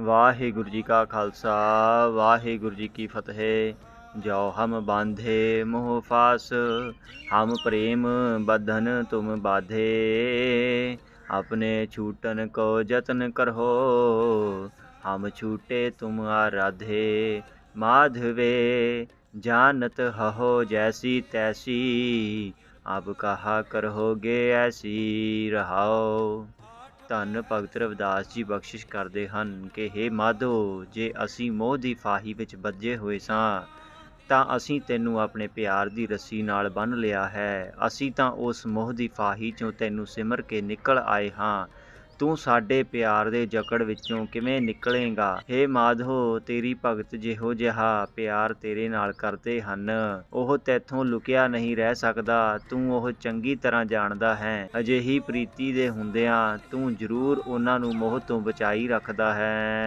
ਵਾਹਿਗੁਰੂ ਜੀ ਕਾ ਖਾਲਸਾ ਵਾਹਿਗੁਰੂ ਜੀ ਕੀ ਫਤਿਹ ਜੋ ਹਮ ਬਾਂਧੇ ਮੋਹ ਫਾਸ ਹਮ ਪ੍ਰੇਮ ਬਧਨ ਤੁਮ ਬਾਧੇ ਆਪਣੇ ਛੂਟਨ ਕੋ ਯਤਨ ਕਰੋ ਹਮ ਛੂਟੇ ਤੁਮ ਆਰਾਧੇ ਮਾਧਵੇ जानत हहो जैसी तैसी अब कहा ਕਰੋਗੇ ਐਸੀ ਰਹਾਓ ਧੰਨ ਭਗਤ ਰਵਿਦਾਸ ਜੀ ਬਖਸ਼ਿਸ਼ ਕਰਦੇ ਹਨ ਕਿ हे ਮਾਧੋ, ਜੇ ਅਸੀਂ ਮੋਹ ਦੀ ਫਾਹੀ ਵਿੱਚ ਵੱਜੇ ਹੋਏ ਸਾਂ, ਤਾਂ ਅਸੀਂ ਤੈਨੂੰ ਆਪਣੇ ਪਿਆਰ ਦੀ ਰੱਸੀ ਨਾਲ ਬੰਨ੍ਹ ਲਿਆ ਹੈ। ਅਸੀਂ ਤਾਂ ਉਸ ਮੋਹ ਦੀ ਫਾਹੀ ਚੋਂ ਤੈਨੂੰ ਸਿਮਰ ਕੇ ਨਿਕਲ ਆਏ ਹਾਂ। ਤੂੰ ਸਾਡੇ ਪਿਆਰ ਦੇ ਜਕੜ ਵਿੱਚੋਂ ਕਿਵੇਂ ਨਿਕਲੇਗਾ? हे ਮਾਧੋ, ਤੇਰੀ ਭਗਤ ਜਿਹੋ ਜਿਹਾ ਪਿਆਰ ਤੇਰੇ ਨਾਲ ਕਰਦੇ ਹਨ। ਉਹ ਤੈਥੋਂ ਲੁਕਿਆ ਨਹੀਂ ਰਹਿ ਸਕਦਾ। ਤੂੰ ਉਹ ਚੰਗੀ ਤਰ੍ਹਾਂ ਜਾਣਦਾ ਹੈ। ਅਜਿਹੀ ਪ੍ਰੀਤੀ ਦੇ ਹੁੰਦਿਆਂ ਤੂੰ ਜ਼ਰੂਰ ਉਹਨਾਂ ਨੂੰ ਮੋਹ ਤੋਂ ਬਚਾਈ ਰੱਖਦਾ ਹੈ।